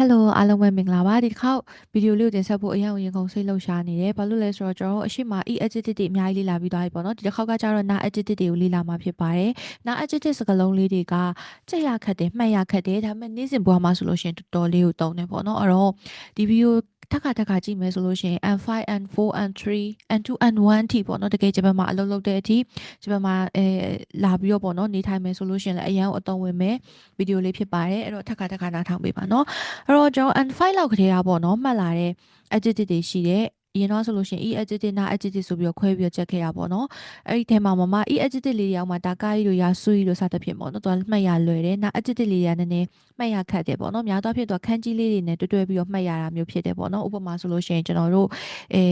ဟယ်လိုအားလုံးပဲမင်္ဂလာပါဒီတစ်ခေါက်ဗီဒီယိုလေးကိုတင်ဆက်ဖို့အရင်အရင်ကုန်စိတ်လှုပ်ရှားနေတယ်ဘာလို့လဲဆိုတော့ကျွန်တော်တို့အရှိမ e adjective တွေအများကြီးလေ့လာပြီးသွားပြီပေါ့နော်ဒီတစ်ခေါက်ကကျတော့ na adjective တွေကိုလေ့လာမှာဖြစ်ပါတယ် na adjective စကားလုံးလေးတွေကကြက်ရခတ်တယ်မှတ်ရခတ်တယ်ဒါပေမဲ့နေ့စဉ်ဘဝမှာဆိုလို့ရှိရင်တော်တော်လေးကိုတုံးတယ်ပေါ့နော်အဲ့တော့ဒီဗီဒီယို ထပ်ခါထပ်ခါကြည့်မယ်ဆိုလို့ရှိရင် N5 N4 N3 N2 N1 အထိပေါ့နော်တကယ်ဂျပန်မှာအလုပ်လုပ်တဲ့အထိဂျပန်မှာအဲလာပြီးတော့ပေါ့နော်နေထိုင်မယ်ဆိုလို့ရှိရင်လည်းအရန်အတုံးဝင်မယ်ဗီဒီယိုလေးဖြစ်ပါတယ်အဲ့တော့ထပ်ခါထပ်ခါနားထောင်ပေးပါနော်အဲ့တော့ကျွန်တော် N5 လောက်ကလေးอ่ะပေါ့နော်မှတ်လာတဲ့ adjective တွေရှိတယ် အရင်တော့ဆိုလို့ရှိရင် e adjective နာ adjective ဆိုပြီးတော့ခွဲပြီးတော့ချက်ခဲ့ရပါတော့။အဲ့ဒီထဲမှာမမ e adjective လေးတွေအောက်မှာဒါကာကြီးတို့ရာဆွေးတို့စသဖြင့်ပေါ့နော်။သူကမှတ်ရလွယ်တယ်။နာ adjective လေးတွေကနည်းနည်းမှတ်ရခက်တယ်ပေါ့နော်။များသောအားဖြင့်သူကခန်းကြီးလေးတွေနဲ့တွဲတွဲပြီးတော့မှတ်ရတာမျိုးဖြစ်တယ်ပေါ့နော်။ဥပမာဆိုလို့ရှိရင်ကျွန်တော်တို့အဲ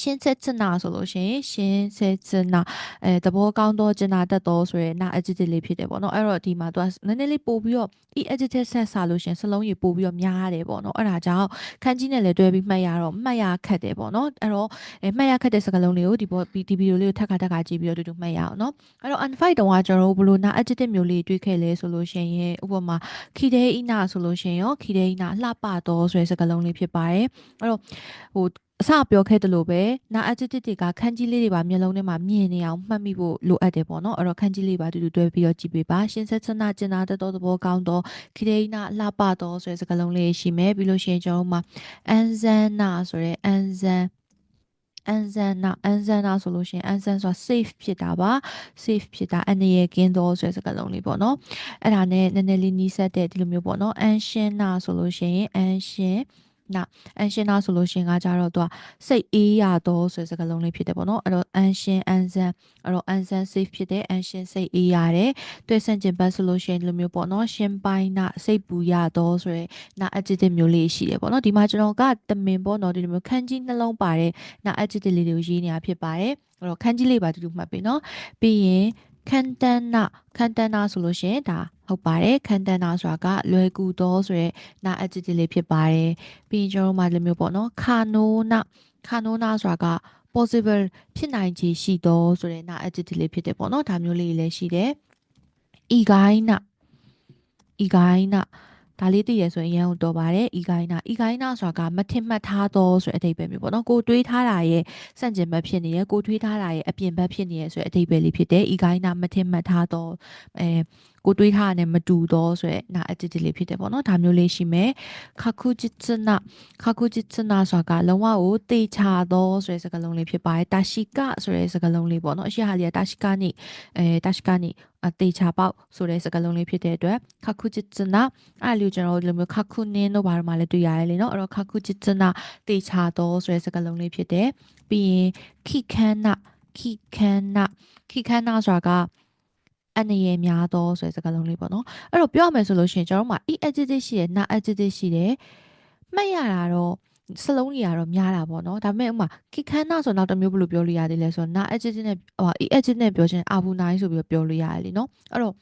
ရှင်းဆက်ချနာဆိုလို့ရှိရင်ရှင်းဆက်ချနာအဲသဘောကောင်းသောကျင်နာတတ်သောဆိုရယ်နာ adjective လေးဖြစ်တယ်ပေါ့နော်အဲ့တော့ဒီမှာသူကနည်းနည်းလေးပို့ပြီးတော့ e adjective ဆက်စားလို့ရှိရင်စလုံးကြီးပို့ပြီးတော့များရတယ်ပေါ့နော်အဲ့ဒါကြောင့်ခန်းကြီးနဲ့လည်းတွဲပြီးမှတ်ရတော့မှတ်ရခက်တယ်ပေါ့နော်အဲ့တော့အဲမှတ်ရခက်တဲ့စကားလုံးလေးကိုဒီပေါ်ဒီဗီဒီယိုလေးကိုထပ်ခါထပ်ခါကြည့်ပြီးတော့တူတူမှတ်ရအောင်နော်အဲ့တော့ unfight တုန်းကကျွန်တော်တို့ဘလို့နာ adjective မျိုးလေးတွေးခဲ့လဲဆိုလို့ရှိရင်ဥပမာခိတဲ့ဤနာဆိုလို့ရှိရင်ရောခိတဲ့ဤနာလှပတော့ဆိုတဲ့စကားလုံးလေးဖြစ်ပါတယ်အဲ့တော့ဟို အစပြောခဲ့တယ်လို့ပဲနာ adjective တွေကခန်းကြီးလေးတွေပါမျက်လုံးထဲမှာမြင်နေအောင်မှတ်မိဖို့လိုအပ်တယ်ပေါ့နော်အဲ့တော့ခန်းကြီးလေးပါတူတူတွဲပြီးတော့ကြည့်ပေးပါရှင်းဆက်စနာကျင်နာတတော်သဘောကောင်းတော့ခိဒေနာလှပတော့ဆိုတဲ့စကားလုံးလေးရှိမယ်ပြီးလို့ရှိရင်ကျွန်တော်တို့မှာအန်ဇန်နာဆိုတဲ့အန်ဇန်အန်ဇန်နာအန်ဇန်နာဆိုလို့ရှိရင်အန်ဇန်ဆိုတာ safe ဖြစ်တာပါ safe ဖြစ်တာအနေရကင်းတော့ဆိုတဲ့စကားလုံးလေးပေါ့နော်အဲ့ဒါနဲ့နည်းနည်းလေးနီးစပ်တဲ့ဒီလိုမျိုးပေါ့နော်အန်ရှင်းနာဆိုလို့ရှိရင်အန်ရှင်း နာအန်ရှင်းနာဆိုလို့ရှင်ကကြတော့သူကစိတ်အေးရတော့ဆိုတဲ့စကားလုံးလေးဖြစ်တယ်ပေါ့နော်အဲ့တော့အန်ရှင်းအန်ဆန်အဲ့တော့အန်ဆန် safe ဖြစ်တယ်အန်ရှင်းစိတ်အေးရတယ်တွေ့ဆန့်ကျင်ဘတ်ဆိုလို့ရှင်ဒီလိုမျိုးပေါ့နော်ရှင်ပိုင်းနာစိတ်ပူရတော့ဆိုရယ်နာ adjective မျိုးလေးရှိတယ်ပေါ့နော်ဒီမှာကျွန်တော်ကတမင်ပေါ့နော်ဒီလိုမျိုးခန်းကြီးနှလုံးပါတဲ့နာ adjective လေးတွေကိုရေးနေတာဖြစ်ပါတယ်အဲ့တော့ခန်းကြီးလေးပါတူတူမှတ်ပြီနော်ပြီးရင်ခန်တန်နာခန်တန်နာဆိုလို့ရှင်ဒါ ဟုတ်ပါတယ်ခန်တန်နာဆိုတာကလွယ်ကူသောဆိုရဲနာ adjective လေးဖြစ်ပါတယ်ပြီးရင်ကျွန်တော်တို့မှဒီမျိုးပေါ့နော်ခါနိုနာခါနိုနာဆိုတာက possible ဖြစ်နိုင်ခြေရှိသောဆိုတဲ့နာ adjective လေးဖြစ်တယ်ပေါ့နော်ဒါမျိုးလေးလည်းရှိတယ်ဤဂိုင်းနာဤဂိုင်းနာဒါလေးသိရဆိုရင်ရန်ကိုတော်ပါတယ်ဤဂိုင်းနာဤဂိုင်းနာဆိုတာကမထင်မှတ်ထားသောဆိုတဲ့အဓိပ္ပာယ်မျိုးပေါ့နော်ကိုတွေးထားတာရဲ့စန့်ကျင်ဘက်ဖြစ်နေရဲ့ကိုတွေးထားတာရဲ့အပြင်ဘက်ဖြစ်နေရဲ့ဆိုတဲ့အဓိပ္ပာယ်လေးဖြစ်တယ်ဤဂိုင်းနာမထင်မှတ်ထားသောအဲ ကိုတွေးထားတဲ့မတူသောဆိုရဲနာ adjective လေးဖြစ်တယ်ပေါ့နော်ဒါမျိုးလေးရှိမယ်ခခုจิตနာခခုจิตနာဆိုတာကလုံးဝကိုတေချာသောဆိုရဲစကားလုံးလေးဖြစ်ပါတယ်တာရှိကဆိုရဲစကားလုံးလေးပေါ့နော်အရှိဟာလေးတာရှိကနိအဲတာရှိကနိအတေချာပေါက်ဆိုတဲ့စကားလုံးလေးဖြစ်တဲ့အတွက်ခခုจิตနာအဲ့လိုကျွန်တော်တို့ဒီလိုမျိုးခခုနင်းတို့ဘာလို့မှလည်းတွေ့ရတယ်လေနော်အဲ့တော့ခခုจิตနာတေချာသောဆိုတဲ့စကားလုံးလေးဖြစ်တယ်ပြီးရင်ခိခန္နာခိခန္နာခိခန္နာဆိုတာက အနည်းငယ်များသောဆိုတဲ့စကားလုံးလေးပေါ့နော်အဲ့တော့ပြောရမယ်ဆိုလို့ရှိရင်ကျွန်တော်တို့မှာ e adjective ရှိတယ် na adjective ရှိတယ်မှတ်ရတာတော့စလုံးတွေကတော့များတာပေါ့နော်ဒါပေမဲ့ဥမာခိခန်းနာဆိုတော့နောက်တစ်မျိုးဘယ်လိုပြောလို့ရသေးလဲဆိုတော့ na adjective နဲ့ဟို e adjective နဲ့ပြောချင်းအာဘူးနိုင်ဆိုပြီးပြောလို့ရတယ်လीနော်အဲ့တော့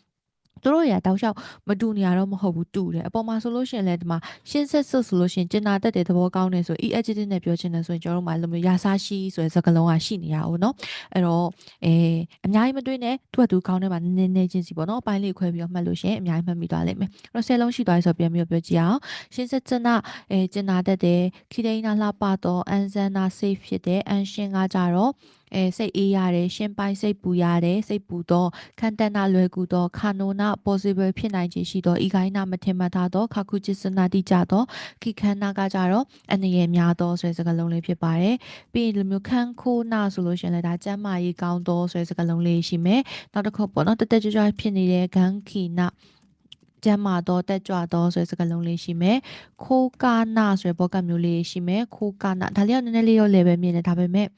သူတို့ရာတောက်လျှောက်မတူနေရတော့မဟုတ်ဘူးတူတယ်အပေါ်မှာဆိုလို့ရှိရင်လည်းဒီမှာရှင်းဆက်ဆွတ်ဆိုလို့ရှိရင်ကျင်နာတတ်တဲ့သဘောကောင်းတယ်ဆို e adjective နဲ့ပြောချင်တယ်ဆိုရင်ကျွန်တော်တို့မှာလိုမျိုးရာစားရှိဆိုတဲ့စကားလုံးကရှိနေရအောင်နော်အဲ့တော့အဲအများကြီးမတွေ့နဲ့သူ့အတူကောင်းတဲ့မှာနည်းနည်းချင်းစီပေါ့နော်ပိုင်းလေးခွဲပြီးတော့မှတ်လို့ရှိရင်အများကြီးမှတ်မိသွားလိမ့်မယ်အဲ့တော့ဆယ်လုံးရှိသွားပြီဆိုပြန်ပြီးတော့ပြောကြည့်အောင်ရှင်းဆက်ကျင်နာအဲကျင်နာတတ်တယ်ခိဒိနာလှပတော့အန်ဇန်နာ safe ဖြစ်တယ်အန်ရှင်ကကြတော့ အဲစိတ်အေးရတယ်ရှင်ပိုင်စိတ်ပူရတယ်စိတ်ပူတော့ခန္တနာလွယ်ကူတော့ခါနိုနာ possible ဖြစ်နိုင်ခြေရှိတော့ဤခိုင်းနာမထင်မှတ်ထားတော့ခခုချစ်စနာတိကြတော့ခိခန္နာကကြတော့အနေရများတော့ဆိုတဲ့စကားလုံးလေးဖြစ်ပါတယ်ပြီးရင်ဒီမျိုးခန်းခိုးနာဆိုလို့ရှင်လည်းဒါကျမ်းမာရေးကောင်းတော့ဆိုတဲ့စကားလုံးလေးရှိမယ်နောက်တစ်ခုပေါ့နော်တက်တက်ကြွကြွဖြစ်နေတဲ့ဂန်ခီနာကျမ်းမာတော့တက်ကြွတော့ဆိုတဲ့စကားလုံးလေးရှိမယ်ခိုးကာနာဆိုတဲ့ဘောကမျိုးလေးရှိမယ်ခိုးကာနာဒါလေးကနည်းနည်းလေးရော level မြင်နေဒါပေမဲ့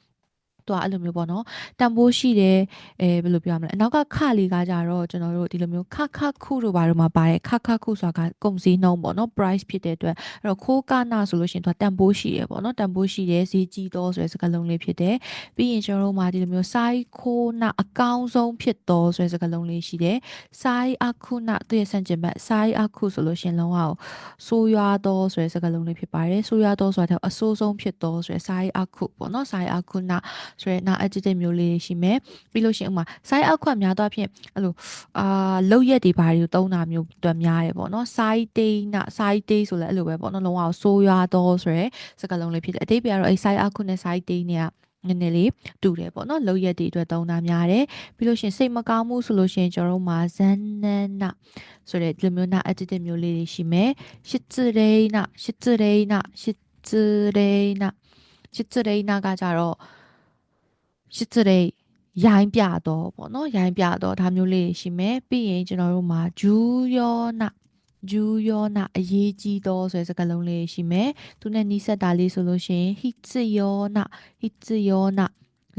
သူကအဲ့လိုမျိုးပေါ့နော်တန်ဖိုးရှိတယ်အဲဘယ်လိုပြောရမလဲအနောက်ကခလေးကကြတော့ကျွန်တော်တို့ဒီလိုမျိုးခခခုတို့ဘာလို့မှပါတယ်ခခခုဆိုတာကကုန်စည်နှုန်းပေါ့နော် price ဖြစ်တဲ့အတွက်အဲ့တော့ခိုးကနာဆိုလို့ရှိရင်သူကတန်ဖိုးရှိတယ်ပေါ့နော်တန်ဖိုးရှိတယ်ဈေးကြီးတော့ဆိုတဲ့စကားလုံးလေးဖြစ်တယ်ပြီးရင်ကျွန်တော်တို့မှာဒီလိုမျိုးစိုင်းခိုးနာအကောင်းဆုံးဖြစ်တော့ဆိုတဲ့စကားလုံးလေးရှိတယ်စိုင်းအခုနာသူရဲ့ဆန့်ကျင်ဘက်စိုင်းအခုဆိုလို့ရှိရင်လုံးဝဆိုးရွားတော့ဆိုတဲ့စကားလုံးလေးဖြစ်ပါတယ်ဆိုးရွားတော့ဆိုတာအဆိုးဆုံးဖြစ်တော့ဆိုတဲ့စိုင်းအခုပေါ့နော်စိုင်းအခုနာဆိုရဲနာ adjective မျိုးလေးရှိမယ်ပြီးလို့ရှိရင်ဥမာ side အောက်ခွက်များသောဖြင့်အဲ့လိုအာလောက်ရက်တွေဘာတွေကိုသုံးတာမျိုးတွေ့များတယ်ပေါ့နော် side day နာ side day ဆိုလဲအဲ့လိုပဲပေါ့နော်လုံးဝဆိုးရွားတော့ဆိုရဲစကားလုံးလေးဖြစ်တယ်အတိတ်ပြကတော့အဲ့ side အောက်ခွက်နဲ့ side day နဲ့နည်းနည်းလေးတူတယ်ပေါ့နော်လောက်ရက်တွေအတွက်သုံးတာများတယ်ပြီးလို့ရှိရင်စိတ်မကောင်းမှုဆိုလို့ရှိရင်ကျွန်တော်တို့မှာဇန်နနာဆိုတဲ့ဒီလိုမျိုးနာ adjective မျိုးလေးတွေရှိမယ်ရှစ်စရိနာရှစ်စရိနာရှစ်စရိနာရှစ်စရိနာကကြတော့ ရှစ်စရိရိုင်းပြတော့ပေါ့နော်ရိုင်းပြတော့ဒါမျိုးလေးရှိမယ်ပြီးရင်ကျွန်တော်တို့မှာဂျူယောနာဂျူယောနာအရေးကြီးတော့ဆိုတဲ့စကားလုံးလေးရှိမယ်သူနဲ့နီးစပ်တာလေးဆိုလို့ရှိရင်ဟိတယောနာဟိတယောနာ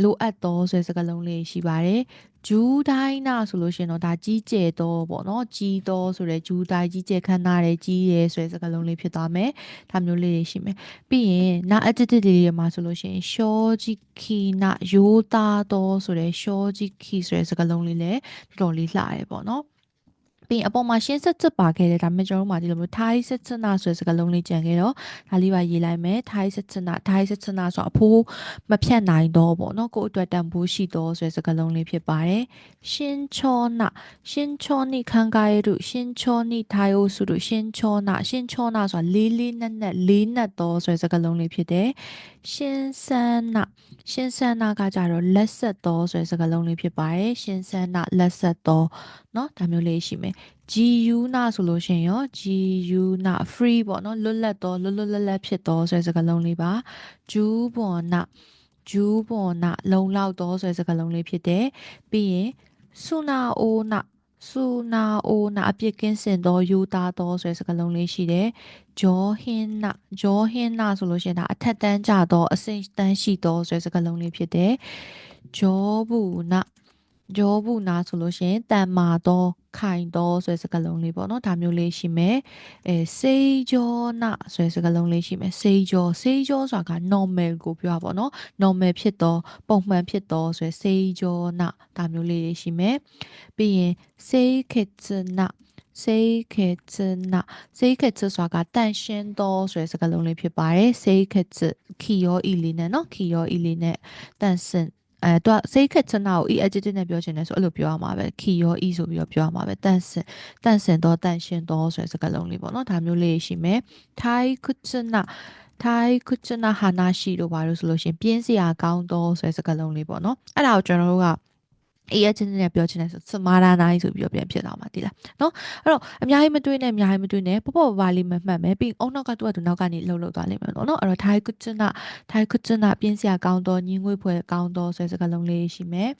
လိုအပ်တော့ဆိုတဲ့စကားလုံးလေးရှိပါတယ် ဂျူးတိုင်းနာဆိုလို့ရှိရင်တော့ဒါကြီးကျယ်တော့ပေါ့နော်ကြီးတော့ဆိုတဲ့ဂျူးတိုင်းကြီးကျယ်ခမ်းနားတယ်ကြီးရဲဆိုတဲ့စကားလုံးလေးဖြစ်သွားမယ်ဒါမျိုးလေးရှိမယ်ပြီးရင်နာ adjective လေးတွေမှာဆိုလို့ရှိရင်ရှောကြီးခီနာရိုးသားတော့ဆိုတဲ့ရှောကြီးခီဆိုတဲ့စကားလုံးလေးလည်းတော်တော်လေးလှရဲပေါ့နော် ပြီးရင်အပေါ်မှာရှင်းဆက်စစ်ပါခဲ့တယ်ဒါပေမဲ့ကျွန်တော်တို့မှာဒီလိုမျိုး Thai စစ်စနာဆိုတဲ့စကားလုံးလေးကြံခဲ့တော့ဒါလေးပါရေးလိုက်မယ် Thai စစ်စနာ Thai စစ်စနာဆိုအဖိုးမဖြတ်နိုင်တော့ပေါ့နော်ကိုယ့်အတွက်တန်ဖိုးရှိတော့ဆိုတဲ့စကားလုံးလေးဖြစ်ပါတယ်ရှင်းချောနာရှင်းချောနိခံကာရတို့ရှင်းချောနိထိုင်အိုစုတို့ရှင်းချောနာရှင်းချောနာဆိုတာလေးလေးနက်နက်လေးနက်တော့ဆိုတဲ့စကားလုံးလေးဖြစ်တယ်ရှင်းဆန်းနာရှင်းဆန်းနာကကြတော့လက်ဆက်တော့ဆိုတဲ့စကားလုံးလေးဖြစ်ပါတယ်ရှင်းဆန်းနာလက်ဆက်တော့ နော်ဒါမျိုးလေးရှိမယ် GU နာဆိုလို့ရှိရင်ရော GU နာ free ပေါ့နော်လွတ်လပ်တော့လွတ်လွတ်လပ်လပ်ဖြစ်တော့ဆိုတဲ့စကားလုံးလေးပါဂျူးပေါ်နာဂျူးပေါ်နာလုံလောက်တော့ဆိုတဲ့စကားလုံးလေးဖြစ်တယ်ပြီးရင်ဆုနာအိုနာဆုနာအိုနာအပြစ်ကင်းစင်တော့ယူသားတော့ဆိုတဲ့စကားလုံးလေးရှိတယ်ဂျောဟင်းနာဂျောဟင်းနာဆိုလို့ရှိရင်ဒါအထက်တန်းကြတော့အဆင့်တန်းရှိတော့ဆိုတဲ့စကားလုံးလေးဖြစ်တယ်ဂျောဘူးနာ ဂျောဘူးနာဆိုလို့ရှိရင်တန်မာတော့ခိုင်တော့ဆိုတဲ့စကားလုံးလေးပေါ့နော်ဒါမျိုးလေးရှိမယ်အဲစေးကြောနာဆိုတဲ့စကားလုံးလေးရှိမယ်စေးကြောစေးကြောဆိုတာက normal ကိုပြောတာပေါ့နော် normal ဖြစ်တော့ပုံမှန်ဖြစ်တော့ဆိုရယ်စေးကြောနာဒါမျိုးလေးတွေရှိမယ်ပြီးရင်စေးခေချနာစေးခေချနာစေးခေချဆိုတာကတန့်ရှင်းတော့ဆိုတဲ့စကားလုံးလေးဖြစ်ပါတယ်စေးခေချခီယောအီလေးနဲ့နော်ခီယောအီလေးနဲ့တန့်စင် အဲသူကစိတ်ခက်ချနာကို e adjective နဲ့ပြောချင်တယ်ဆိုအဲ့လိုပြောရမှာပဲ key ရော e ဆိုပြီးတော့ပြောရမှာပဲတန့်စင်တန့်စင်တော့တန့်ရှင်းတော့ဆိုတဲ့စကားလုံးလေးပေါ့နော်ဒါမျိုးလေးရှိမယ် thai kuchna thai kuchna hanashi တို့ဘာလို့ဆိုလို့ရှင်ပြင်းစရာကောင်းတော့ဆိုတဲ့စကားလုံးလေးပေါ့နော်အဲ့ဒါကိုကျွန်တော်တို့က အေးအချင်းနဲ့ပြောချင်တယ်ဆိုစမာရာနိုင်ဆိုပြီးတော့ပြန်ဖြစ်သွားမှာဒီလားနော်အဲ့တော့အများကြီးမတွေးနဲ့အများကြီးမတွေးနဲ့ပေါ့ပေါ့ပါလေးမမှတ်မယ်ပြီးအုံနောက်ကသူကသူနောက်ကနေလှုပ်လှုပ်သွားလိမ့်မယ်နော်နော်အဲ့တော့ thai kuchna thai kuchna ပြင်းစရာကောင်းတော့ညင်ငွေဖွယ်ကောင်းတော့ဆိုတဲ့စကားလုံးလေးရှိမယ်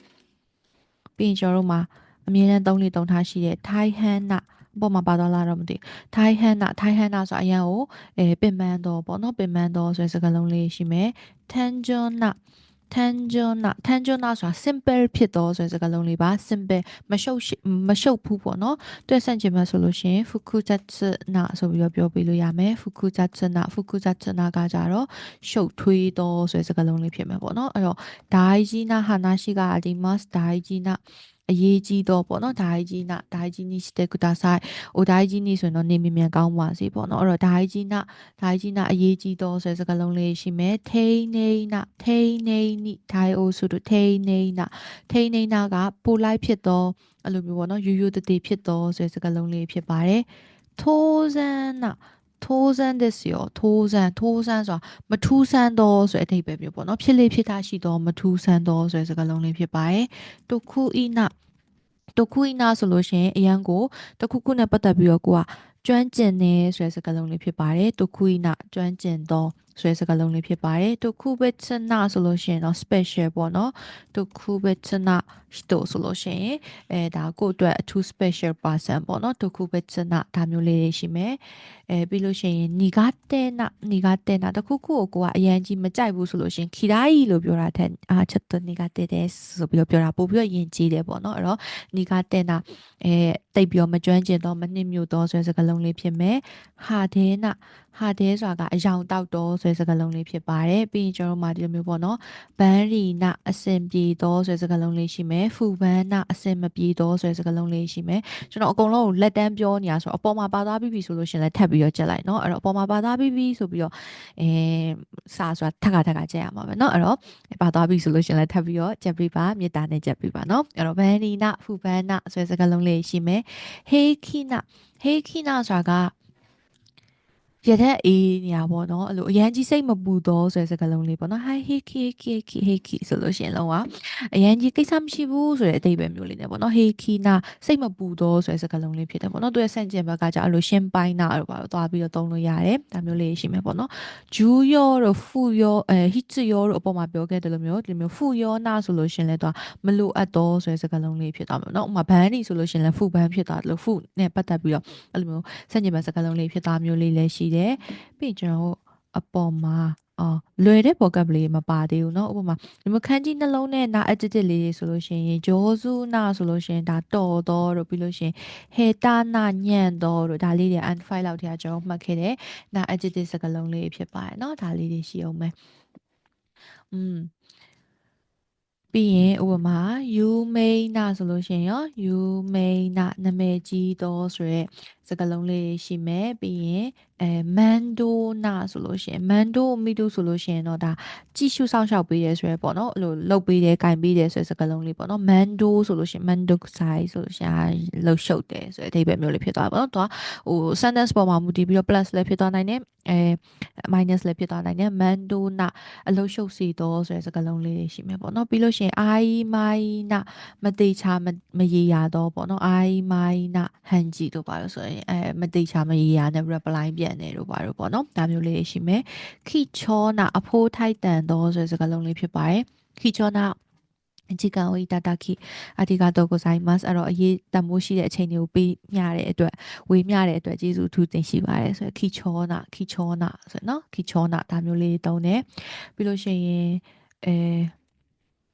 ပြီးရင်ကျွန်တော်တို့မှာအမြဲတမ်းသုံးလေးသုံးထားရှိတဲ့ thai hand နာပေါ်မှာပါသွားလားတော့မသိထိုင်းဟန်နာထိုင်းဟန်နာဆိုအရန်ကိုအဲပင်ပန်းတော့ပေါ့နော်ပင်ပန်းတော့ဆိုတဲ့စကားလုံးလေးရှိမယ်ထန်ဂျွန်နာ ထန်ဂျွန်နာထန်ဂျွန်နာဆိုတာ simple ဖြစ်တော့ဆိုတဲ့စကားလုံးလေးပါ simple မရှုပ်မရှုပ်ဘူးပေါ့နော်တွေ့ဆန့်ကျင်မှာဆိုလို့ရှိရင် fukujatsu na ဆိုပြီးတော့ပြောပြလို့ရမယ် fukujatsu na fukujatsu na ကကြတော့ရှုပ်ထွေးတော့ဆိုတဲ့စကားလုံးလေးဖြစ်မှာပေါ့နော်အဲ့တော့ daiji na hanashi ga arimasu daiji na အရေးကြီးတော့ပေါ့နော်ဒါကြီးနာဒါကြီးနီတဲ့ကူတာဆိုင်ဟိုဒါကြီးနီဆိုရင်တော့နေမြင်မြန်ကောင်းပါစေပေါ့နော်အဲ့တော့ဒါကြီးနာဒါကြီးနာအရေးကြီးတော့ဆိုတဲ့စကားလုံးလေးရှိမယ်ထိန်းနေနာထိန်းနေနီဒါအိုဆိုတော့ထိန်းနေနာထိန်းနေနာကပိုလိုက်ဖြစ်တော့အဲ့လိုမျိုးပေါ့နော်ရိုးရိုးတည်တည်ဖြစ်တော့ဆိုတဲ့စကားလုံးလေးဖြစ်ပါတယ်ထိုးစန်းနာ ထိုးစမ်းですよထိုးစမ်းထိုးစမ်းဆိုတာမထူးဆန်းတော့ဆိုတဲ့အဓိပ္ပာယ်မျိုးပေါ့နော်ဖြစ်လေဖြစ်တာရှိတော့မထူးဆန်းတော့ဆိုတဲ့စကားလုံးလေးဖြစ်ပါတယ်တခုဤနာတခုဤနာဆိုလို့ရှိရင်အရန်ကိုတခုခုနဲ့ပတ်သက်ပြီးတော့ကိုကကျွမ်းကျင်နေဆိုတဲ့စကားလုံးလေးဖြစ်ပါတယ်တခုဤနာကျွမ်းကျင်တော့ ဆိုတဲ့စကားလုံးလေးဖြစ်ပါတယ်တခုပဲချနာဆိုလို့ရှိရင်တော့ special ပေါ့နော်တခုပဲချနာဟီတိုဆိုလို့ရှိရင်အဲဒါကိုအတွက်အထူး special person ပေါ့နော်တခုပဲချနာဒါမျိုးလေးတွေရှိမယ်အဲပြီးလို့ရှိရင်ညီကတဲနာညီကတဲနာတခုခုကိုကိုကအရန်ကြီးမကြိုက်ဘူးဆိုလို့ရှိရင်ခီရိုင်းလို့ပြောတာထက်အာချက်တညီကတဲတဲ့ဆိုပြီးတော့ပြောတာပို့ပြီးတော့ယဉ်ကျေးတယ်ပေါ့နော်အဲ့တော့ညီကတဲနာအဲတိတ်ပြီးတော့မကျွမ်းကျင်တော့မနှိမ့်မြို့တော့ဆိုတဲ့စကားလုံးလေးဖြစ်မယ်ဟာဒဲနာဟာဒဲဆိုတာကအယောင်တောက်တော့ဆိုတဲ့စကားလုံးလေးဖြစ်ပါတယ်။ပြီးရင်ကျွန်တော်တို့မှာဒီလိုမျိုးပေါ့နော်။ဘန်ရီနာအစင်ပြေသောဆိုတဲ့စကားလုံးလေးရှိမယ်။ဖူဘန်နာအစင်မပြေသောဆိုတဲ့စကားလုံးလေးရှိမယ်။ကျွန်တော်အကုန်လုံးကိုလက်တန်းပြောနေတာဆိုတော့အပေါ်မှာပါသားပြီးပြီဆိုလို့ရှင်လည်းထပ်ပြီးတော့ကြက်လိုက်နော်။အဲ့တော့အပေါ်မှာပါသားပြီးပြီဆိုပြီးတော့အဲစာဆိုတာထပ်ခါထပ်ခါကြက်ရမှာပဲနော်။အဲ့တော့ပါသားပြီးဆိုလို့ရှင်လည်းထပ်ပြီးတော့ကြက်ပြီးပါမေတ္တာနဲ့ကြက်ပြီးပါနော်။အဲ့တော့ဘန်ရီနာဖူဘန်နာဆိုတဲ့စကားလုံးလေးရှိမယ်။ဟေခိနာဟေခိနာဆိုတာက ရတဲ့အေးနေရပေါ့နော်အဲ့လိုအရန်ကြီးစိတ်မပူတော့ဆိုတဲ့စကားလုံးလေးပေါ့နော် hi hey ki ki ki hey ki ဆိုလို့ရှိရင်လုံးဝအရန်ကြီးကိစ္စမရှိဘူးဆိုတဲ့အတိတ်ပဲမျိုးလေးနဲ့ပေါ့နော် hey ki နာစိတ်မပူတော့ဆိုတဲ့စကားလုံးလေးဖြစ်တယ်ပေါ့နော်သူရဲ့ဆန့်ကျင်ဘက်ကကြအဲ့လိုရှင်းပိုင်းနာတော့ပါတော့သွားပြီးတော့သုံးလို့ရတယ်ဒါမျိုးလေးရှိမယ်ပေါ့နော်ဂျူးရောတို့ဖူရောအဲဟစ်ချရောတို့အပေါ်မှာပြောခဲ့တယ်လို့မျိုးဒီလိုမျိုးဖူရောနာဆိုလို့ရှိရင်လည်းသူကမလိုအပ်တော့ဆိုတဲ့စကားလုံးလေးဖြစ်သွားမှာနော်ဥပမာဘန်နီဆိုလို့ရှိရင်လည်းဖူဘန်ဖြစ်သွားတယ်လို့ဖူနဲ့ပတ်သက်ပြီးတော့အဲ့လိုမျိုးဆန့်ကျင်ဘက်စကားလုံးလေးဖြစ်သွားမျိုးလေးလည်းရှိတပြီးရင်ကျွန်တော်တို့အပေါ်မှာအော်လွယ်တဲ့ vocab လေးမပါသေးဘူးเนาะဥပမာဒီမခန်းကြီးနှလုံးနဲ့နာ adjective လေးတွေဆိုလို့ရှိရင်ဂျောစုနာဆိုလို့ရှိရင်ဒါတော်တော်တို့ပြီးလို့ရှိရင်ဟေတာနာညံ့တော်တို့ဒါလေးတွေ and file လောက်ထဲကကျွန်တော်မှတ်ခဲ့တယ်နာ adjective စကားလုံးလေးဖြစ်ပါတယ်เนาะဒါလေးတွေရှိအောင်မယ်อืมပြီးရင်ဥပမာ you may နာဆိုလို့ရှိရင်ရော you may နာနာမည်ကြီးတော့ဆိုရဲ စကားလုံးလေးရှိမယ်ပြီးရင်အဲမန်ဒိုနာဆိုလို့ရှိရင်မန်ဒိုမီဒိုဆိုလို့ရှိရင်တော့ဒါကြည့်ရှုစောင့်ရှောက်ပေးတယ်ဆိုရဲပေါ့နော်အဲ့လိုလုတ်ပေးတယ်ကင်ပေးတယ်ဆိုတဲ့စကားလုံးလေးပေါ့နော်မန်ဒိုဆိုလို့ရှိရင်မန်ဒိုဆိုင်ဆိုလို့ရှိရင်လှုပ်ရှုပ်တယ်ဆိုတဲ့အဓိပ္ပာယ်မျိုးလေးဖြစ်သွားပါတော့သူကဟို sentence ပေါ်မှာမူတည်ပြီးတော့ plus လည်းဖြစ်သွားနိုင်တယ်အဲ minus လည်းဖြစ်သွားနိုင်တယ်မန်ဒိုနာအလှုပ်ရှုပ်စီတော့ဆိုတဲ့စကားလုံးလေးရှိမယ်ပေါ့နော်ပြီးလို့ရှိရင် i မိုင်းနာမတိချာမရေရတော့ပေါ့နော် i မိုင်းနာဟန်ဂျီတို့ပါလို့ဆိုရင်အဲမတိချာမရေရနဲ့ reply ပြန်နေတို့ပါတော့ပေါ့နော်ဒါမျိုးလေးရှိမယ်ခိချောနာအဖိုးထိုက်တန်တော့ဆိုတဲ့စကားလုံးလေးဖြစ်ပါတယ်ခိချောနာအကြည့်ကောင်ဝိတတာခိအဒီကတော့ကိုဆိုင်မတ်အဲ့တော့အရေးတမိုးရှိတဲ့အချိန်တွေကိုပေးမျှတဲ့အတွက်ဝေမျှတဲ့အတွက်ကျေးဇူးထူးတင်ရှိပါတယ်ဆိုတော့ခိချောနာခိချောနာဆိုတော့နော်ခိချောနာဒါမျိုးလေးတုံးတယ်ပြီးလို့ရှိရင်အဲ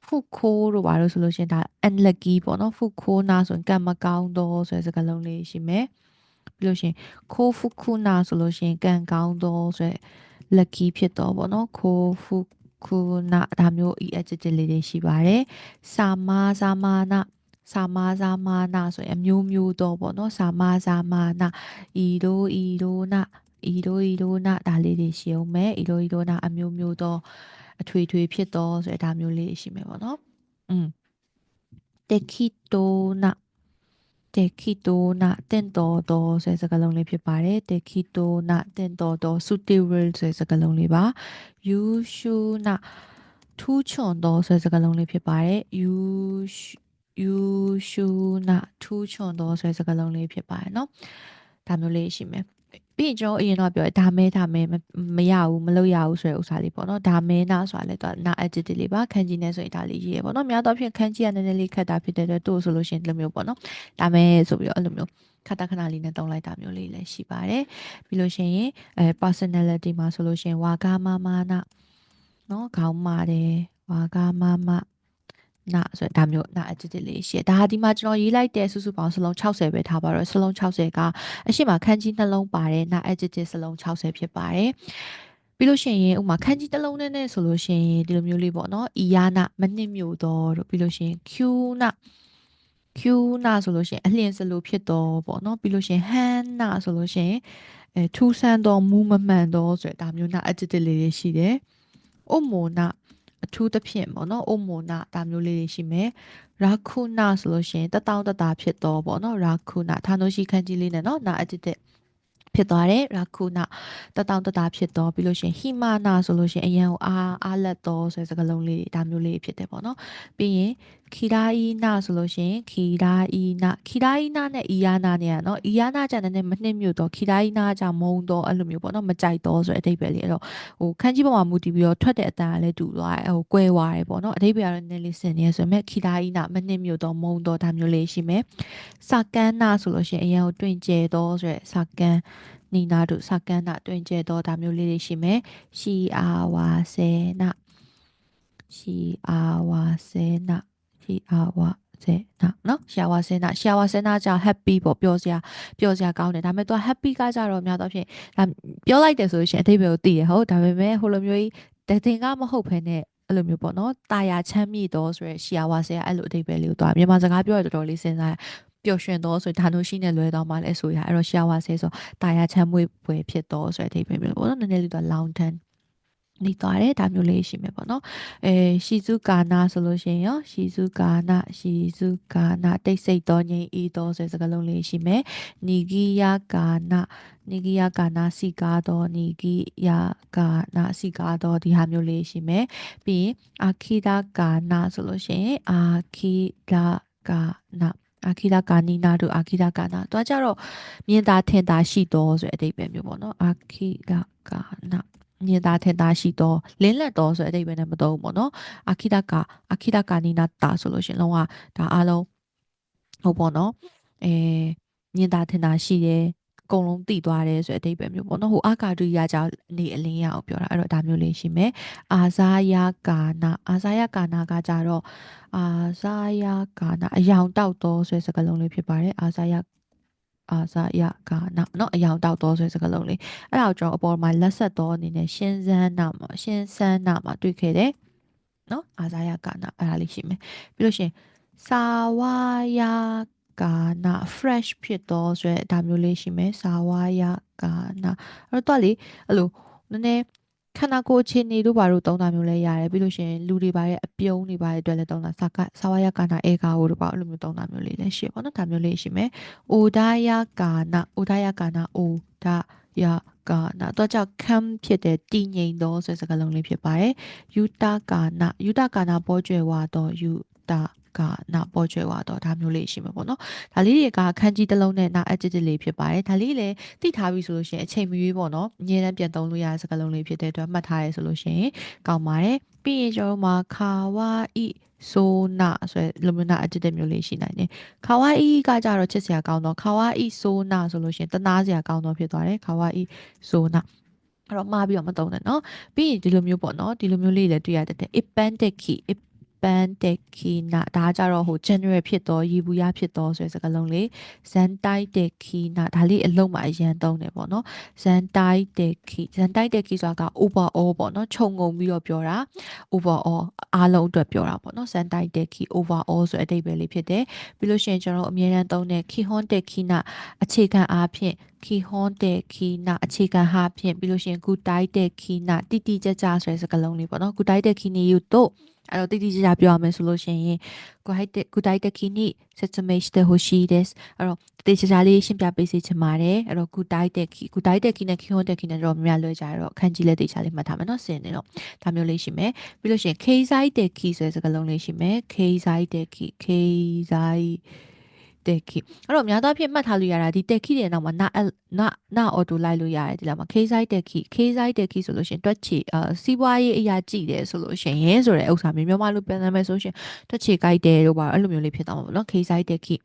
ဖုခိုးတို့ပါလို့ဆိုလို့ရှင်ဒါ unlucky ပေါ့နော်ဖုခိုးနာဆိုရင်ကံမကောင်းတော့ဆိုတဲ့စကားလုံးလေးရှိမယ် ပြီးလို့ရှင်ခိုးဖုခုနာဆိုလို့ရှင်ကံကောင်းတော့ဆိုတဲ့ lucky ဖြစ်တော့ပေါ့နော်ခိုးဖုခုနာဒါမျိုး e adjective လေးတွေရှိပါတယ်စာမာစာမာနာစာမာစာမာနာဆိုရင်အမျိုးမျိုးတော့ပေါ့နော်စာမာစာမာနာဤတို့ဤတို့နာဤတို့ဤတို့နာဒါလေးတွေရှိအောင်မယ်ဤတို့ဤတို့နာအမျိုးမျိုးတော့အထွေထွေဖြစ်တော့ဆိုတဲ့ဒါမျိုးလေးရှိမယ်ပေါ့နော်อืมတက်ခီတိုနာ တက်ခီတိုနာတင်တော်တော်ဆိုတဲ့စကားလုံးလေးဖြစ်ပါတယ်တက်ခီတိုနာတင်တော်တော် suitable ဆိုတဲ့စကားလုံးလေးပါ you should နာထူးချွန်တော်ဆိုတဲ့စကားလုံးလေးဖြစ်ပါတယ် you you should နာထူးချွန်တော်ဆိုတဲ့စကားလုံးလေးဖြစ်ပါတယ်เนาะဒါမျိုးလေးရှိမယ် ပြီးရင်ကျွန်တော်အရင်တော့ပြောဒါမဲဒါမဲမရဘူးမလုပ်ရဘူးဆိုတဲ့ဥစ္စာလေးပေါ့နော်ဒါမဲနာဆိုတာလည်းတော့နာ adjective လေးပါခန်းကြီးနဲ့ဆိုရင်ဒါလေးရေးရပေါ့နော်များတော့ဖြင့်ခန်းကြီးကနည်းနည်းလေးခက်တာဖြစ်တဲ့အတွက်တို့ဆိုလို့ရှိရင်ဒီလိုမျိုးပေါ့နော်ဒါမဲဆိုပြီးတော့အဲ့လိုမျိုးခက်တာခဏလေးနဲ့တုံးလိုက်တာမျိုးလေးလည်းရှိပါတယ်ပြီးလို့ရှိရင်အဲ personality မှာဆိုလို့ရှိရင်ဝါကာမမနာနော်ခေါင်းမာတယ်ဝါကာမမ နာဆိုဒါမျိုးနာ adjective လေးရှိတယ်ဒါဟာဒီမှာကျွန်တော်ရေးလိုက်တဲ့စုစုပေါင်းစလုံး60ပဲထားပါတော့စလုံး60ကအရှိမခန်းကြီးနှလုံးပါတယ်နာ adjective စလုံး60ဖြစ်ပါတယ်ပြီးလို့ရှိရင်ဥမာခန်းကြီးတစ်လုံးနဲ့နဲ့ဆိုလို့ရှိရင်ဒီလိုမျိုးလေးပေါ့နော်။ဤယာနာမနှိမ့်မြို့တော့တို့ပြီးလို့ရှိရင် Q နာ Q နာဆိုလို့ရှိရင်အလျင်စလိုဖြစ်တော့ပေါ့နော်။ပြီးလို့ရှိရင် Han နာဆိုလို့ရှိရင်အဲထူးဆန်းသောမူမမှန်တော့ဆိုတဲ့ဒါမျိုးနာ adjective လေးတွေရှိတယ်။အိုမိုနာ အထူးသဖြင့်ပေါ့နော်အိုမိုနာဒါမျိုးလေးတွေရှိမယ်ရာခုနာဆိုလို့ရှိရင်တတောင်းတတာဖြစ်တော့ပေါ့နော်ရာခုနာဌာနရှိခန်းကြီးလေးနဲ့နော်နာအတစ်တစ်ဖြစ်သွားတယ်ရာခုနာတတောင်းတတာဖြစ်တော့ပြီးလို့ရှိရင်ဟိမာနာဆိုလို့ရှိရင်အရန်ကိုအားအားလက်တော့ဆိုတဲ့စကားလုံးလေးဒါမျိုးလေးဖြစ်တယ်ပေါ့နော်ပြီးရင် ခီရာအီနာဆိုလို့ရှိရင်ခီရာအီနာခီရာအီနာနဲ့အီယာနာနဲ့နော်အီယာနာကြတဲ့နဲ့မနှိမ့်မြို့တော့ခီရာအီနာကြမုံတော့အဲ့လိုမျိုးပေါ့နော်မကြိုက်တော့ဆိုတဲ့အဓိပ္ပာယ်လေးအဲ့တော့ဟိုခန်းကြီးပေါ်မှာမူတည်ပြီးတော့ထွက်တဲ့အတန်ကလည်းတူသွားတယ်ဟိုကွဲသွားတယ်ပေါ့နော်အဓိပ္ပာယ်ကတော့နည်းလေးစင်နေဆိုပေမဲ့ခီရာအီနာမနှိမ့်မြို့တော့မုံတော့ဒါမျိုးလေးရှိမယ်စာကန်းနာဆိုလို့ရှိရင်အရန်ကိုတွင်ကျဲတော့ဆိုတဲ့စာကန်းနီနာတို့စာကန်းနာတွင်ကျဲတော့ဒါမျိုးလေးတွေရှိမယ်ရှီအာဝါဆေနာရှီအာဝါဆေနာ ရှီအာဝါစေနာနော်ရှာဝါစေနာရှာဝါစေနာကြောင့် happy ပေါ့ပျော်စရာပျော်စရာကောင်းတယ်ဒါပေမဲ့ तू happy ကကြတော့များတော့ဖြင့်ဒါပြောလိုက်တယ်ဆိုလို့ရှိရင်အသေးပဲကိုသိရဟုတ်ဒါပေမဲ့ဟိုလိုမျိုးကြီးတည်ကမဟုတ်ဖ ೇನೆ အဲ့လိုမျိုးပေါ့နော်တာယာချမ်းမြေ့တော့ဆိုရယ်ရှီယာဝါဆဲအဲ့လိုအဓိပ္ပာယ်လေးကိုသွားမြန်မာစကားပြောရတော်တော်လေးစဉ်းစားပျော်ရွှင်တော့ဆိုဒါနိုရှိနဲ့လွဲတော့မှလည်းဆိုရအဲ့တော့ရှီယာဝါဆဲဆိုတာယာချမ်းမွေပွဲဖြစ်တော့ဆိုတဲ့အဓိပ္ပာယ်မျိုးပေါ့နော်နည်းနည်းလေးတော့ long term နေသွားတယ်ဒါမျိုးလေးရှိမယ်ပေါ့နော်အဲရှီဇုကာနာဆိုလို့ရှိရင်ရောရှီဇုကာနာရှီဇုကာနာတိတ်ဆိတ်တော်ငြိမ်အေးတော်ဆိုတဲ့စကားလုံးလေးရှိမယ်နီဂီယာကာနာနီဂီယာကာနာစီကာတော်နီဂီယာကာနာစီကာတော်ဒီဟာမျိုးလေးရှိမယ်ပြီးရင်အာခိဒါကာနာဆိုလို့ရှိရင်အာခိဒါကာနာအာခိဒကာနီနာတို့အာခိဒကာနာတော့ကြတော့မြင်သာထင်သာရှိတော်ဆိုတဲ့အဓိပ္ပာယ်မျိုးပေါ့နော်အာခိဒကာနာ မြင်သာထင်သာရှိတော့လင်းလက်တော်ဆိုတဲ့အဓိပ္ပာယ်နဲ့မသုံးဘူးပေါ့နော်အာခိဒကာအာခိဒကာနီနာတာဆိုလို့ရှင်လုံးဝဒါအားလုံးဟုတ်ပေါ့နော်အဲမြင်သာထင်သာရှိတယ်အကုန်လုံးတည်သွားတယ်ဆိုတဲ့အဓိပ္ပာယ်မျိုးပေါ့နော်ဟိုအာကာဒုရကြောင့်နေအလင်းရအောင်ပြောတာအဲ့တော့ဒါမျိုးလေးရှိမယ်အာဇာယကာနာအာဇာယကာနာကကြတော့အာဇာယကာနာအယောင်တောက်တော်ဆိုတဲ့စကားလုံးလေးဖြစ်ပါတယ်အာဇာယ အာဇာယကာနာเนาะအယောင်တောက်တော်ဆိုတဲ့စကားလုံးလေးအဲ့ဒါကိုကျွန်တော်အပေါ်မှာလက်ဆက်တော်အနေနဲ့ရှင်းစမ်းနာမှာရှင်းစမ်းနာမှာတွေ့ခဲ့တယ်เนาะအာဇာယကာနာအဲ့ဒါလေးရှိမယ်ပြီးလို့ရှင်စာဝါယကာနာ fresh ဖြစ်တော့ဆိုရဲဒါမျိုးလေးရှိမယ်စာဝါယကာနာအဲ့တော့လေအဲ့လိုနည်းနည်း ခန္ဓာကိုယ်အခြေအနေတို့ဘာလို့သုံးတာမျိုးလဲရတယ်ပြီးလို့ရှိရင်လူတွေပါရဲ့အပြုံးတွေပါရဲ့အတွက်လည်းသုံးတာစာကစာဝါယကာနာအေကာကိုတို့ပါအဲ့လိုမျိုးသုံးတာမျိုးလေးလည်းရှိပါတော့ဒါမျိုးလေးရှိမယ်အိုဒါယကာနာအိုဒါယကာနာအိုဒါယကာနာတော့ကြောင့် cam ဖြစ်တဲ့တည်ငြိမ်သောဆိုတဲ့စကားလုံးလေးဖြစ်ပါတယ်ယူတာကာနာယူတာကာနာပေါ်ကျွယ်ဝါတော့ယူတာ ကနာပေါ်ကျွဲသွားတော့ဒါမျိုးလေးရှိမှာပေါ့နော်ဒါလေးတွေကခန်းကြီးတစ်လုံးနဲ့နာ adjective လေးဖြစ်ပါတယ်ဒါလေးလည်းသိထားပြီဆိုလို့ရှိရင်အချိန်မရွေးပေါ့နော်အငြင်းတန်းပြန်သုံးလို့ရတဲ့စကားလုံးလေးဖြစ်တဲ့အတွက်မှတ်ထားရဲဆိုလို့ရှိရင်ကောင်းပါတယ်ပြီးရင်ကျွန်တော်တို့မှာခါဝါဤဆိုနာဆိုရယ်လိုမျိုးနာ adjective မျိုးလေးရှိနိုင်တယ်ခါဝါဤကကြတော့ချစ်စရာကောင်းတော့ခါဝါဤဆိုနာဆိုလို့ရှိရင်တနာစရာကောင်းတော့ဖြစ်သွားတယ်ခါဝါဤဆိုနာအဲ့တော့မှားပြီးတော့မသုံးနဲ့เนาะပြီးရင်ဒီလိုမျိုးပေါ့เนาะဒီလိုမျိုးလေးလည်းတွေ့ရတဲ့ ipandeki ပန်တက် ခီနာဒါကြတော့ဟို general ဖြစ်တော့ရီဘူးရဖြစ်တော့ဆိုတဲ့စကားလုံးလေးဇန်တိုက်တက်ခီနာဒါလေးအလုံးမှာအရန်သုံးတယ်ပေါ့နော်ဇန်တိုက်တက်ခီဇန်တိုက်တက်ခီဆိုတာက overall ပေါ့နော်ခြုံငုံပြီးတော့ပြောတာ overall အားလုံးအတွက်ပြောတာပေါ့နော်ဇန်တိုက်တက်ခီ overall ဆိုတဲ့အဓိပ္ပာယ်လေးဖြစ်တယ်ပြီးလို့ရှိရင်ကျွန်တော်အမြဲတမ်းသုံးတဲ့ key hon တက်ခီနာအခြေခံအားဖြင့် key hon တဲ့ key နာအခြေခံဟာဖြင့်ပြီးလို့ရှိရင် good တိုက်တဲ့ key နာတိတိကျကျဆိုတဲ့စကားလုံးလေးပေါ့နော် good တိုက်တဲ့ key နေယူတော့ အဲ့တော့တိတိကျကျပြောရမယ်ဆိုလို့ရှိရင်ကိုဟိုက်တဲ့ကိုတိုက်တဲ့ခိနိဆက်စမေးတဲ့ဟိုရှိတဲ့အဲ့တော့တိတိကျကျလေးရှင်းပြပေးစီချင်ပါတယ်အဲ့တော့ကိုတိုက်တဲ့ခိကိုတိုက်တဲ့ခိနဲ့ခိဟွန်တဲ့ခိနဲ့တော့များလွယ်ကြတော့ခန်းကြီးလက်တိကျလေးမှတ်ထားမယ်နော်စင်နေတော့ဒါမျိုးလေးရှိမယ်ပြီးလို့ရှိရင် K side တဲ့ခိဆိုတဲ့စကားလုံးလေးရှိမယ် K side တဲ့ခိ K side တက်ခိအဲ့တော့များသောအားဖြင့်မှတ်ထားလို့ရတာဒီတက်ခိတဲ့နောက်မှာနာနာနာအော်တိုလိုက်လို့ရတယ်ဒီလောက်မှာ K side တက်ခိ K side တက်ခိဆိုလို့ရှိရင်တွက်ချီအာစီးပွားရေးအရာကြည့်တယ်ဆိုလို့ရှိရင်ဆိုတဲ့ဥစ္စာမျိုးမြန်မာလိုပြန်နာမယ်ဆိုရှင်တွက်ချီကြိုက်တယ်လို့ပါအဲ့လိုမျိုးလေးဖြစ်သွားမှာပေါ့နော် K side တက်ခိ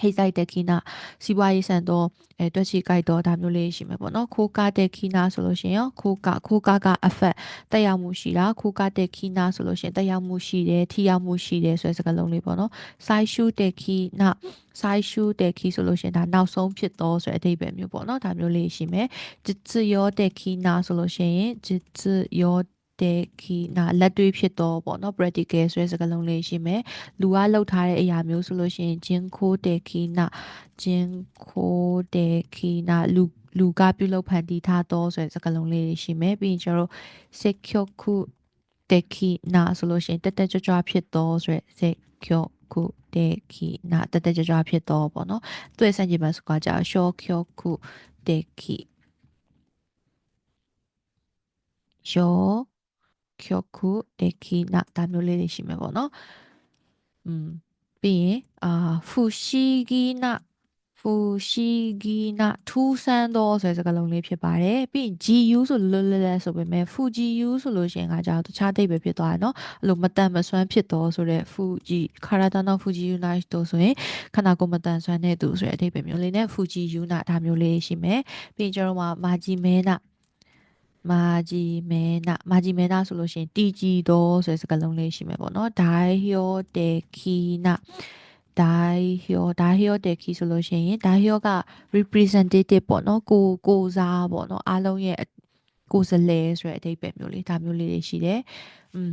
ခိဆိုင်တက်ခိနာစီးပွားရေးဆန်တော့အဲတွက်ချီကြိုက်တော့ဒါမျိုးလေးရှိမှာပေါ့နော်ခိုးကားတက်ခိနာဆိုလို့ရှင်ရောခိုးကားခိုးကားကအဖက်တက်ရောက်မှုရှိတာခိုးကားတက်ခိနာဆိုလို့ရှင်တက်ရောက်မှုရှိတယ်ထိရောက်မှုရှိတယ်ဆိုတဲ့စကားလုံးလေးပေါ့နော်ဆိုင်ရှူတက်ခိနာ side shoe တဲ့ key ဆိုလို့ရှင်ဒါနောက်ဆုံးဖြစ်တော့ဆိုတဲ့အဓိပ္ပာယ်မျိုးပေါ့နော်ဒါမျိုးလေးရှိမယ် jitsu yo de key na ဆိုလို့ရှင် jitsu yo တဲ့ခီနာလက်တွေ့ဖြစ်တော့ပေါ့နော် practical ဆိုတဲ့စကားလုံးလေးရှိမယ်လူကလှုပ်ထားတဲ့အရာမျိုးဆိုလို့ရှိရင်ဂျင်းခိုးတဲ့ခီနာဂျင်းခိုးတဲ့ခီနာလူလူကပြုလုပ်ဖန်တီးထားတော့ဆိုတဲ့စကားလုံးလေးရှိမယ်ပြီးရင်ကျွန်တော်တို့ secure ခုတဲ့ခီနာဆိုလို့ရှိရင်တက်တက်ကြွကြွဖြစ်တော့ဆိုတဲ့ secure ခုတဲ့ခီနာတက်တက်ကြွကြွဖြစ်တော့ပေါ့နော်သူ့ရဲ့စံချိန်မှာဆိုကြ short ခုတဲ့ခီ short kyoku deki na ဒါမျိုးလေးတွေရှိမယ်ပေါ့နော်อืมပြီးရင်အာဖူရှိဂီနာဖူရှိဂီနာထူဆန်းသောဆိုတဲ့စကားလုံးလေးဖြစ်ပါတယ်ပြီးရင် GU ဆိုလွတ်လပ်လပ်ဆိုပေမဲ့ FUJU ဆိုလို့ရှိရင်ကကြာတခြားတိတ်ပဲဖြစ်သွားတယ်เนาะအဲ့လိုမတန်မစွမ်းဖြစ်တော့ဆိုတဲ့ Fuji ခါရာတာနော Fuji Unite တို့ဆိုရင်ခန္ဓာကိုယ်မတန်စွမ်းတဲ့သူဆိုတဲ့အဓိပ္ပာယ်မျိုးလေးနဲ့ Fuji Una ဒါမျိုးလေးရှိမယ်ပြီးရင်ကျွန်တော်မှာ Maji Mena မဲနာ မာဂျီမဲနာမာဂျီမဲနာဆိုလို့ရှိရင်တီဂျီတော့ဆိုတဲ့စကားလုံးလေးရှိမယ်ပေါ့နော်ဒိုင်ဟျောတေခီနာဒိုင်ဟျောဒိုင်ဟျောတေခီဆိုလို့ရှိရင်ဒိုင်ဟျောက representative ပေါ့နော်ကိုကိုစားပေါ့နော်အားလုံးရဲ့ကိုစလဲဆိုတဲ့အဓိပ္ပာယ်မျိုးလေးဒါမျိုးလေးတွေရှိတယ်อืม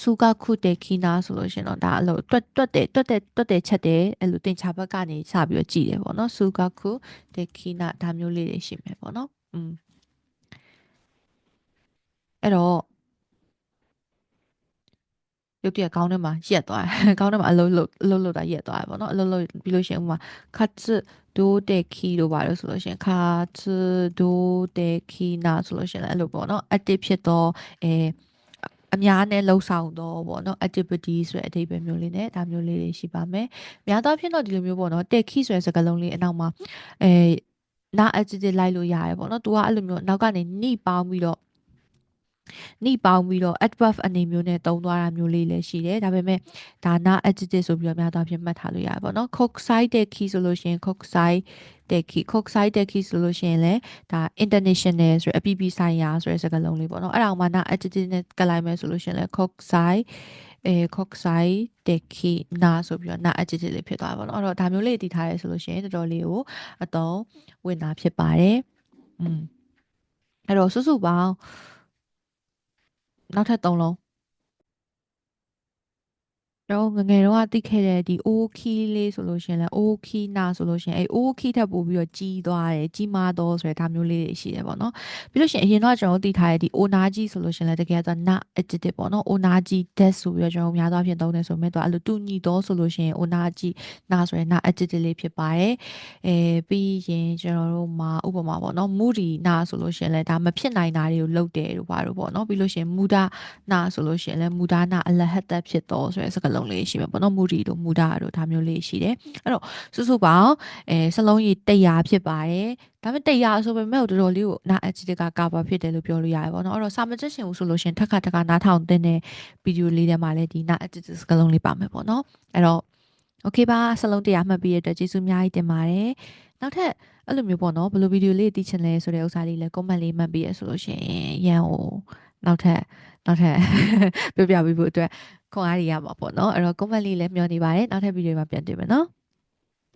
စူကခုတေခီနာဆိုလို့ရှင်တော့ဒါအဲ့လိုတွတ်တွတ်တယ်တွတ်တယ်တွတ်တယ်ချက်တယ်အဲ့လိုတင်ချဘက်ကနေစပြီးတော့ကြည်တယ်ပေါ့နော်စူကခုတေခီနာဒါမျိုးလေးတွေရှိမယ်ပေါ့နော်อืม အဲ့တော့ရုပ်တရက်ခေါင်းထဲမှာရက်သွားတယ်ခေါင်းထဲမှာအလုံးလုံးအလုံးလုံးတာရက်သွားတယ်ပေါ့နော်အလုံးလုံးပြီးလို့ရှိရင်ဥမာခတ်ချဒိုတေခီလို့ပါလို့ဆိုလို့ရှိရင်ခါချဒိုတေခီနာဆိုလို့ရှိရင်လည်းအဲ့လိုပေါ့နော် active ဖြစ်တော့အဲအများနဲ့လှုပ်ဆောင်တော့ပေါ့နော် activity ဆိုတဲ့အဓိပ္ပာယ်မျိုးလေးနဲ့ဒါမျိုးလေးတွေရှိပါမယ်။များသောအားဖြင့်တော့ဒီလိုမျိုးပေါ့နော်တက်ခီဆိုတဲ့စကားလုံးလေးအနောက်မှာအဲနာ adjective လိုက်လို့ရတယ်ပေါ့နော်။ तू ကအဲ့လိုမျိုးနောက်ကနေနှိပေါင်းပြီးတော့ နှိပေါင်းပြီးတော့ adverb အနေမျိုးနဲ့တုံးသွားတာမျိုးလေးလည်းရှိတယ်ဒါပေမဲ့ဒါနာ adjective ဆိုပြီးတော့များသောအားဖြင့်မှတ်ထားလို့ရတယ်ပေါ့နော် coxide တဲ့ key ဆိုလို့ရှိရင် coxide တဲ့ key coxide တဲ့ key ဆိုလို့ရှိရင်လည်းဒါ international ဆိုရယ်အပြည်ပြည်ဆိုင်ရာဆိုရယ်စကားလုံးလေးပေါ့နော်အဲ့ဒါမှနာ adjective နဲ့ကလိုက်မယ်ဆိုလို့ရှိရင်လည်း coxide အဲ coxide တဲ့ key နာဆိုပြီးတော့နာ adjective လေးဖြစ်သွားပါတော့အဲ့တော့ဒါမျိုးလေးတည်ထားရဲဆိုလို့ရှိရင်တော်တော်လေးကိုအသုံးဝင်တာဖြစ်ပါတယ်อืมအဲ့တော့စုစုပေါင်း နောက်ထပ်၃လုံး တော့ငငယ်တော့တိခဲ့တဲ့ဒီ O key လေးဆိုလို့ရှင်လဲ O key နာဆိုလို့ရှင်အဲ O key ထပ်ပို့ပြီးတော့ကြီးသွားတယ်ကြီးမားတော့ဆိုတဲ့ဒါမျိုးလေးတွေရှိတယ်ပေါ့နော်ပြီးလို့ရှင်အရင်တော့ကျွန်တော်တို့သိထားတဲ့ဒီ O နာကြီးဆိုလို့ရှင်လဲတကယ်တော့ na adjective ပေါ့နော် O နာကြီး that ဆိုပြီးတော့ကျွန်တော်များသောအားဖြင့်သုံးတယ်ဆိုမဲ့တော့အဲ့လိုတူညီတော့ဆိုလို့ရှင် O နာကြီးနာဆိုတဲ့ na adjective လေးဖြစ်ပါတယ်အဲပြီးရင်ကျွန်တော်တို့မှာဥပမာပေါ့နော် moody နာဆိုလို့ရှင်လဲဒါမဖြစ်နိုင်တာတွေကိုလုပ်တယ်လို့ပါတော့ပေါ့နော်ပြီးလို့ရှင်မူဒါနာဆိုလို့ရှင်လဲမူဒါနာအလဟတ်သက်ဖြစ်တော့ဆိုတဲ့စကားလုံးလေးရှိမယ်ပေါ့နော်မူဒီတို့မူဒါတို့ဒါမျိုးလေးရှိတယ်အဲ့တော့စုစုပေါင်းအဲစလုံးကြီး100ဖြစ်ပါတယ်ဒါပေမဲ့တရားဆိုပေမဲ့တော်တော်လေးကိုနာအချစ်တကကာဗာဖြစ်တယ်လို့ပြောလို့ရတယ်ပေါ့နော်အဲ့တော့စာမချက်ရှင်ဘူးဆိုလို့ရှင်ထက်ခါတကနားထောင်တင်တဲ့ဗီဒီယိုလေးထဲမှာလည်းဒီနာအချစ်စကလုံးလေးပါမယ်ပေါ့နော်အဲ့တော့ okay ပါစလုံးတရားမှတ်ပြီးရတဲ့ကျေးဇူးအများကြီးတင်ပါတယ်နောက်ထပ်အဲ့လိုမျိုးပေါ့နော်ဘယ်လိုဗီဒီယိုလေးတီးချင်လဲဆိုတဲ့ဥစ္စာလေးလည်း comment လေးမှတ်ပြီးရဆိုလို့ရှင်ရန်ဟို နောက်ထပ်နောက်ထပ်ပြောပြပေးဖို့အတွက်ခွန်အားတွေရမှာပေါ့နော်အဲ့တော့ comment လေးလည်းမျှော်နေပါတယ်နောက်ထပ်ဗီဒီယိုမှာပြန်တွေ့မယ်နော်